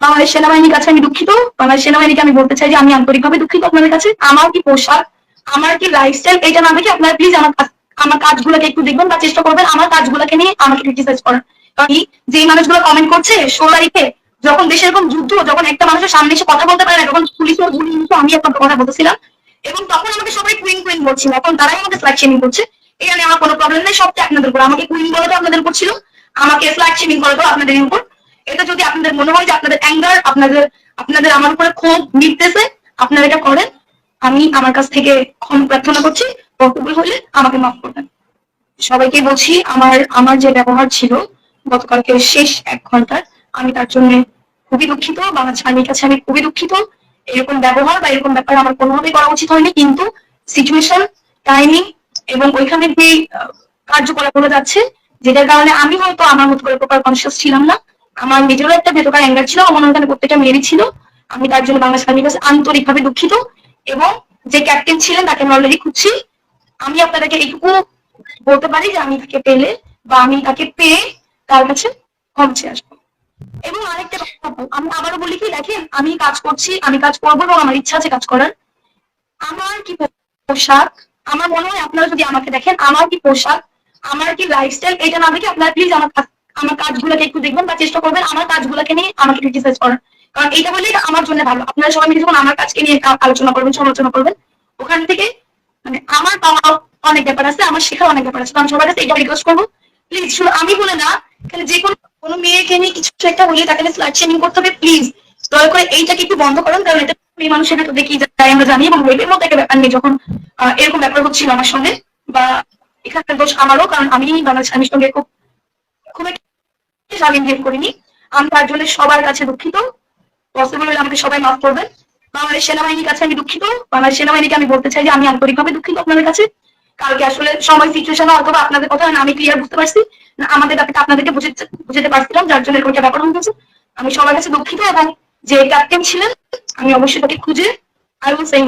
বাংলাদেশ সেনাবাহিনীর কাছে আমি দুঃখিত। বাংলাদেশ সেনাবাহিনীকে আমি বলতে চাই যে আমি আন্তরিকভাবে দুঃখিত আপনাদের কাছে। আমার কি পোশাক, আমার কি লাইফস্টাইল এটা না দেখে আপনারা প্লিজ আমার আমার কাজগুলোকে একটু দেখবেন বা চেষ্টা করবেন আমার কাজগুলোকে নিয়ে আমাকে ক্রিটিসাইজ করার। কারণ যেই মানুষগুলো কমেন্ট করছে তারিখে যখন দেশের এরকম যুদ্ধ, যখন একটা মানুষের সামনে এসে কথা বলতে পারে না তখন পুলিশের গুলি নিত আমি একটা কথা বলতেছিলাম, এবং তখন আমাকে সবাই কুইন কুইন বলছিল, এখন তারাই আমাকে ফ্ল্যাগ শেমিং করছে। এখানে আমার কোনো প্রবলেম নেই সবটা আপনাদের উপর। আমাকে কুইন বলাটা আপনাদের উপর ছিল। আমাকে ফ্ল্যাগ শেমিং করাটাও আপনাদের উপর। এটা যদি আপনাদের মনে হয় যে আপনাদের অ্যাঙ্গার আপনাদের আপনাদের আমার উপরে ক্ষোভ মিটতেছে, আপনারা এটা করেন। আমি আমার কাছ থেকে ক্ষমা প্রার্থনা করছি। বক্তব্য হলে আমাকে মাফ করবেন। সবাইকে বলছি, আমার আমার যে ব্যবহার ছিল গতকালকে শেষ এক ঘণ্টার আমি তার জন্য খুবই দুঃখিত। বাংলাদেশ আর্মির কাছে আমি খুবই দুঃখিত। এরকম ব্যবহার বা এরকম ব্যাপার আমার কোনোভাবেই করা উচিত হয়নি, কিন্তু সিচুয়েশন টাইমিং এবং ওইখানে যে কার্যকলাপ হয়ে যাচ্ছে, যেটার কারণে আমি হয়তো আমার মতো করে প্রপার কনসিয়াস ছিলাম না। আমার নিজেরও একটা ভেতরকার অ্যাঙ্গার ছিল, আমার ওখানে প্রত্যেকটা মেয়েরই ছিল। আমি তার জন্য বাংলাদেশ আর্মির কাছে আন্তরিকভাবে দুঃখিত এবং যে ক্যাপ্টেন ছিলেন তাকে আমি অলরেডি খুঁজছি। আমি আপনাদেরকে এইটুকু বলতে পারি যে আমি তাকে পেলে বা আমি তাকে পেয়ে তার কাছে চেয়ে আসব। এবং আরেকটা আমি আবারও বলি কি, দেখেন, আমি কাজ করছি, আমি কাজ করব এবং আমার ইচ্ছা আছে কাজ করার। আমার কি পোশাক? আমার মনে হয় আপনারা যদি আমাকে দেখেন, আমার কি পোশাক? আমার কি লাইফস্টাইল এটা না দেখে আপনারা প্লিজ আমার আমার কাজগুলোকে একটু দেখবেন বা চেষ্টা করবেন আমার কাজগুলোকে নিয়ে আমাকে ক্রিটিসাইজ করার। কারণ এটা বললে আমার জন্য ভালো। আপনারা সবাই মিলে যখন আমার কাজকে নিয়ে আলোচনা করবেন, সমালোচনা করবেন, ওখান থেকে মানে আমার পাওয়া অনেক ব্যাপার আছে, আমার শেখার অনেক ব্যাপার আছে। তো আমি সবার কাছে এটা রিকোয়েস্ট করব প্লিজ শুধু আমি বলে না এখানে যে কোনো কোনো মেয়েকে নিয়ে কিছু একটা হলে তাকে ফ্ল্যাট শেমিং করতে হবে প্লিজ দয়া করে এইটাকে একটু বন্ধ করেন, কারণ এটা মেয়ে মানুষের একটা দেখি যাই আমরা জানি, এবং রেপের মতো একটা ব্যাপার নেই যখন এরকম ব্যাপার হচ্ছিল আমার সঙ্গে, বা এখানকার দোষ আমারও, কারণ আমি বাংলাদেশ আমি সঙ্গে খুব খুব একটা স্বাধীন হেল্প করিনি। আমি তার জন্য সবার কাছে দুঃখিত। পসিবল হলে আমাকে সবাই মাফ করবেন। বাংলাদেশ সেনাবাহিনীর কাছে আমি দুঃখিত। বাংলাদেশ সেনাবাহিনীকে আমি বলতে চাই যে আমি আন্তরিকভাবে দুঃখিত আপনাদের কাছে। কালকে আসলে সময় সিচুয়েশন অথবা আপনাদের কথা আমি ক্লিয়ার বুঝতে পারছি। আমাদের ব্যাপারটা আপনাদেরকে বুঝতে বুঝতে পারছিলাম, যার জন্য এরকম একটা ব্যাপার হয়ে আমি সবার কাছে দুঃখিত এবং যে ক্যাপ্টেন ছিলেন, আমি অবশ্যই তাকে খুঁজে আই উইল সেই